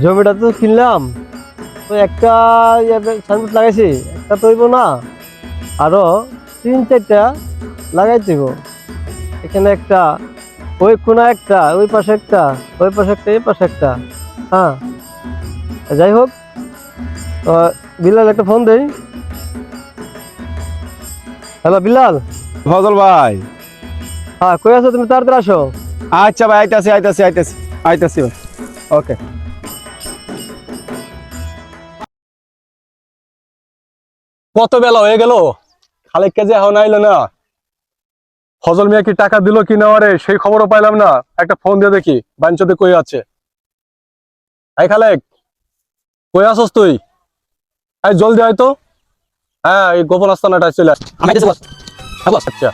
জমিটা তো কিনলাম। তো একটা সানবোর্ড লাগাইছি একটা তৈব না। আরও তিন চারটা লাগাই দিব। এখানে একটা ওই কোনা একটা ওই পাশে একটা ওই পাশে একটা এই পাশে একটা। হ্যাঁ যাই হোক বিলাল একটা ফোন দেই। হ্যালো বিলাল ফজল ভাই। হ্যাঁ কই আছো তুমি? তাড়াতাড়ি আসো। আচ্ছা ভাই আইতাছি আইতাছি আইতাছি আইতাছি ওকে কত বেলা হয়ে গেল? খালেক কেজে এখন আইলো না? ফজল মিয়া কি টাকা দিল কি না আরে সেই খবরও পাইলাম না। একটা ফোন দিয়ে দেখি বাঞ্চতে কই আছে? এই খালেক কই আসস তুই? এই জলদি আয় তো। হ্যাঁ এই গোপন আস্তানাটা চলে আচ্ছা।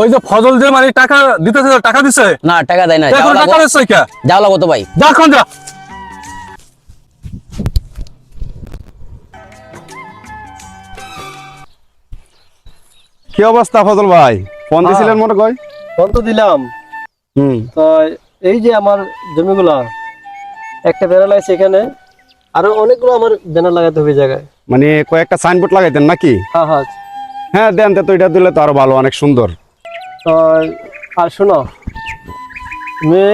ওই যে ফজল যে মানে টাকা দিতেছে টাকা দিছে? না টাকা দেয় না। যাওয়া টাকা লাগবো। দিচ্ছে কে? যাওয়া লাগবো তো ভাই। যা এখন যা। কি অবস্থা ফজল ভাই? ফোন দিছিলেন মনে কয়? ফোন তো দিলাম। হুম। তো এই যে আমার জমিগুলা একটা ব্যানার লাগাইছে এখানে আরও অনেকগুলো আমার ব্যানার লাগাতে হবে জায়গায়। মানে কয়েকটা সাইনবোর্ড লাগাইতেন নাকি? হ্যাঁ হ্যাঁ। হ্যাঁ দেন তো এটা দিলে তো আরও ভালো অনেক সুন্দর। তো আর শোনো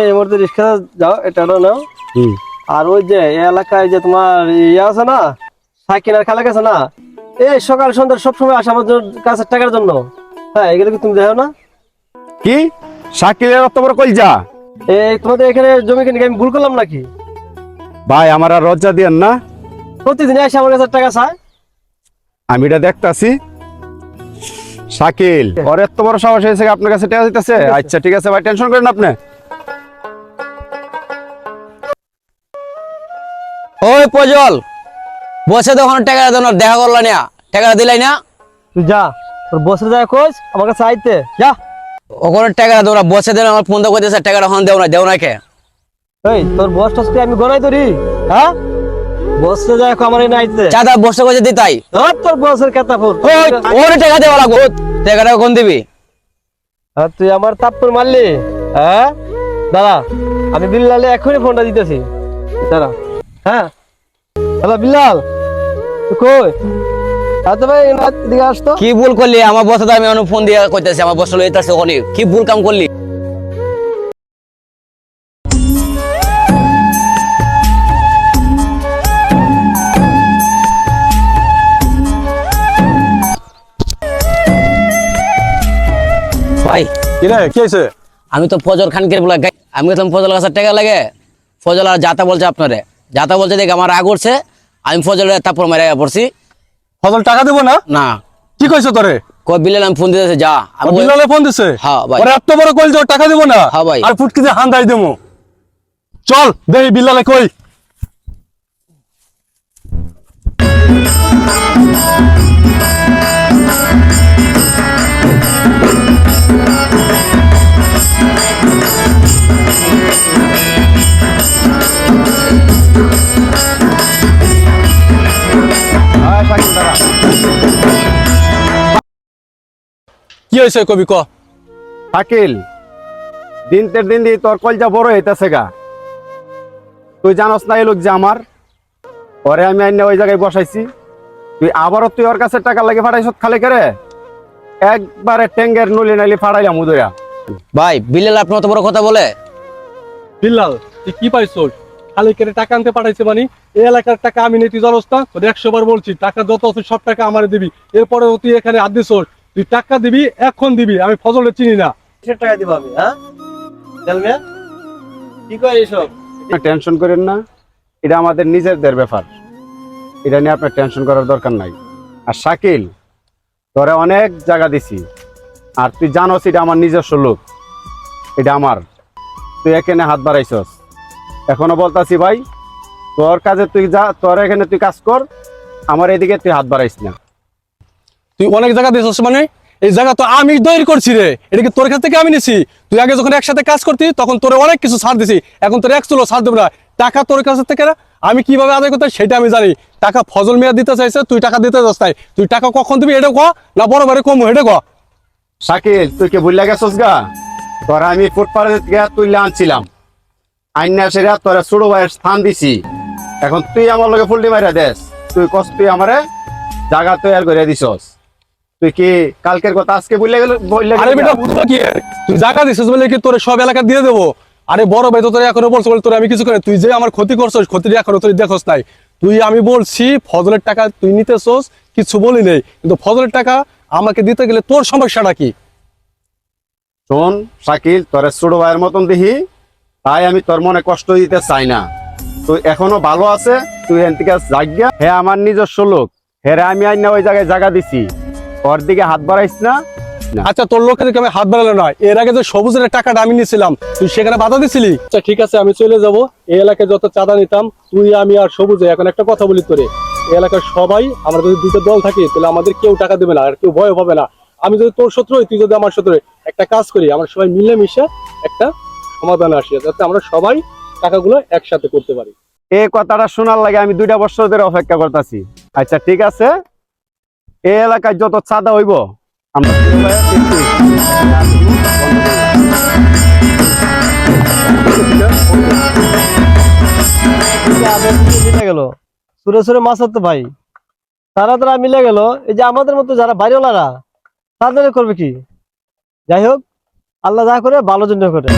এই মুহূর্তে রিক্সা যাও এটা নাও। হুম। আর ওই যে এই এলাকায় যে তোমার ইয়ে আছে না সাইকেল আর খেলা গেছে না? এই সকাল সন্ধ্যা সবসময় আসে আমার কাছে টাকার জন্য। হ্যাঁ এগুলো কি তুমি দেখো না? কি? শাকিলের অত বড় কলজা? এই তোমাদের এখানে জমি কিনে আমি ভুল করলাম নাকি? ভাই আমার আর লজ্জা দিয়েন না। প্রতিদিন এসে আমার কাছে টাকা চায় আমি এটা দেখতাছি। শাকিল ওর এত বড় সাহস হয়েছে আপনার কাছে টাকা দিতেছে? আচ্ছা ঠিক আছে ভাই টেনশন করেন আপনি। ওই পজল বসে তো ওখানে টাকা দেন দেখা করল না। টাকা দিলাই না। তুই যা তোর বসে যায় খোঁজ আমাকে আইতে যা। ওখানে টাকা দেও না বসে দেন আমার ফোন করতেছে টাকাটা ওখানে দেও না দেও না কে। এই তোর বস টসকে আমি গনাই ধরি? হ্যাঁ? বসে যায় আমার এই নাইতে। চাঁদা বসে বসে দিতাই ধর তোর বসের কেতা ফুল ওই ওরে টাকা দেওয়া লাগবো। টাকাটা কোন দিবি? আর তুই আমার তাপ্পর মারলি। হ্যাঁ? দাদা আমি বিল্লালে এখনই ফোনটা দিতেছি। দাদা হ্যাঁ? হ্যালো বিল্লাল। কই? ভাই এনার দিকে আসতো কি ভুল করলি? আমার বসে তো আমি ফোন দিয়ে কইতেছি আমার বসে লইতেছে ওখানে। কি ভুল কাম করলি? ভাই কি কি হয়েছে আমি তো ফজল খানকে বলে আমি বললাম ফজল কাছে টাকা লাগে। ফজল আর যাতা বলছে আপনারে। যাতা বলছে দেখ আমার রাগ উঠছে। আমি ফজল তারপর মারা পড়ছি। ফজল টাকা দেবো না? না। কি কইছো তোরে? কই বিলেন আমি ফোন দিতেছে যা। আমি বিল্লালে ফোন দিছে? হ্যাঁ, ভাই। এত বড় কইল যে টাকা দেবো না? হ্যাঁ, ভাই। আর ফুটকি দিয়ে হান দাই দেবো চল দেই বিলালে কই? কি হয়েছে কবি ক? শাকিল দিনতে দিন দিয়ে তোর কলজা বড় হইতেছে গা। তুই জানস না এই লোক যে আমার? পরে আমি আইনে ওই জায়গায় বসাইছি। তুই আবারও তুই ওর কাছে টাকা লাগে ফাটাইছ খালি করে? একবারে টেঙ্গের নলি নালি ফাটাইলাম উদয়া। ভাই বিলেল আপনি অত বড় কথা বলে? বিল্লাল তুই কি পাইছস? খালি কেটে টাকা আনতে পাঠাইছে মানে এই এলাকার টাকা আমি নেই তুই জানোস না? তোর একশো বার বলছি টাকা যত আছে সব টাকা আমার দিবি। এরপরে তুই এখানে হাত দিছস তুই টাকা দিবি এখন দিবি আমি ফজলে চিনি না। টাকা দিব আমি হ্যাঁ? কি কয় এইসব টেনশন করেন না এটা আমাদের নিজেদের ব্যাপার। এটা নিয়ে আপনার টেনশন করার দরকার নাই। আর শাকিল তোরে অনেক জায়গা দিছি। আর তুই জানোস এটা আমার নিজস্ব লোক। এটা আমার। তুই এখানে হাত বাড়াইছস। এখনও বলতাছি ভাই তোর কাজে তুই যা তোর এখানে তুই কাজ কর আমার এদিকে তুই হাত বাড়াইস না। তুই অনেক জায়গা দিয়েছিস মানে? এই জায়গা তো আমি তৈরি করছি রে। এটা কি তোর কাছ থেকে আমি নিছি? তুই আগে যখন একসাথে কাজ করতি তখন তোর অনেক কিছু ছাড় দিছি। এখন তোর এক চুলো ছাড় দেবো না। টাকা তোর কাছ থেকে না? আমি কীভাবে আদায় করতে সেটা আমি জানি। টাকা ফজল মিয়া দিতে চাইছে তুই টাকা দিতে যাস তাই। তুই টাকা কখন দিবি এটা ক না বড় বারে কম এটা ক? শাকিল তুই কি ভুলে গেছস গা? তোর আমি ফুটপাড়ে থেকে তুললে আনছিলাম। আইনা সেরা তোরা ছোট ভাইয়ের স্থান দিছি। এখন তুই আমার লগে ফুলটি মাইরা দেস। তুই কস তুই আমারে জায়গা তৈরি করে দিছস। তুই কি কালকের কথা আজকে বললে গেল বললে আরে বেটা কি? তুই জায়গা দিছিস বলে কি তোর সব এলাকা দিয়ে দেবো? আরে বড় ভাই তো তোর এখনও বলছো বলে তোর আমি কিছু করে তুই যে আমার ক্ষতি করছস ক্ষতি এখনও তুই দেখোস নাই। তুই আমি বলছি ফজলের টাকা তুই নিতেছস কিছু বলি নেই। কিন্তু ফজলের টাকা আমাকে দিতে গেলে তোর সমস্যাটা কি? শোন শাকিল তোরে ছোট ভাইয়ের মতন দেখি। তাই আমি তোর মনে কষ্ট দিতে চাই না। তুই এখনও ভালো আছে তুই এন থেকে জাগিয়া হে আমার নিজস্ব লোক হেরে আমি আইনা ওই জায়গায় জায়গা দিছি। ওর দিকে হাত বাড়াইস না। আচ্ছা তোর লোকে আমি হাত বাড়ালো না। এর আগে যে সবুজের টাকাটা আমি নিয়েছিলাম তুই সেখানে বাধা দিছিলি? আচ্ছা ঠিক আছে আমি চলে যাব। এই এলাকায় যত চাঁদা নিতাম তুই আমি আর সবুজে এখন একটা কথা বলি তোরে। এই এলাকার সবাই আমরা যদি দুটো দল থাকি তাহলে আমাদের কেউ টাকা দেবে না আর কেউ ভয় পাবে না। আমি যদি তোর শত্রু হই তুই যদি আমার শত্রু একটা কাজ করি আমরা সবাই মিলে মিশে একটা সমাধানে আসি যাতে আমরা সবাই টাকাগুলো একসাথে করতে পারি। এই কথাটা শোনার লাগে আমি দুইটা বছর অপেক্ষা করতেছি। আচ্ছা ঠিক আছে। এই এলাকায় যত চাঁদা হইব, আমরা গেল। সুরে সুরে মাছ তো ভাই। তারা তারা মিলে গেল। এই যে আমাদের মতো যারা বাইরেওয়ালারা তাদের করবে কি? যাই হোক আল্লাহ যা করে ভালো জন্য করে।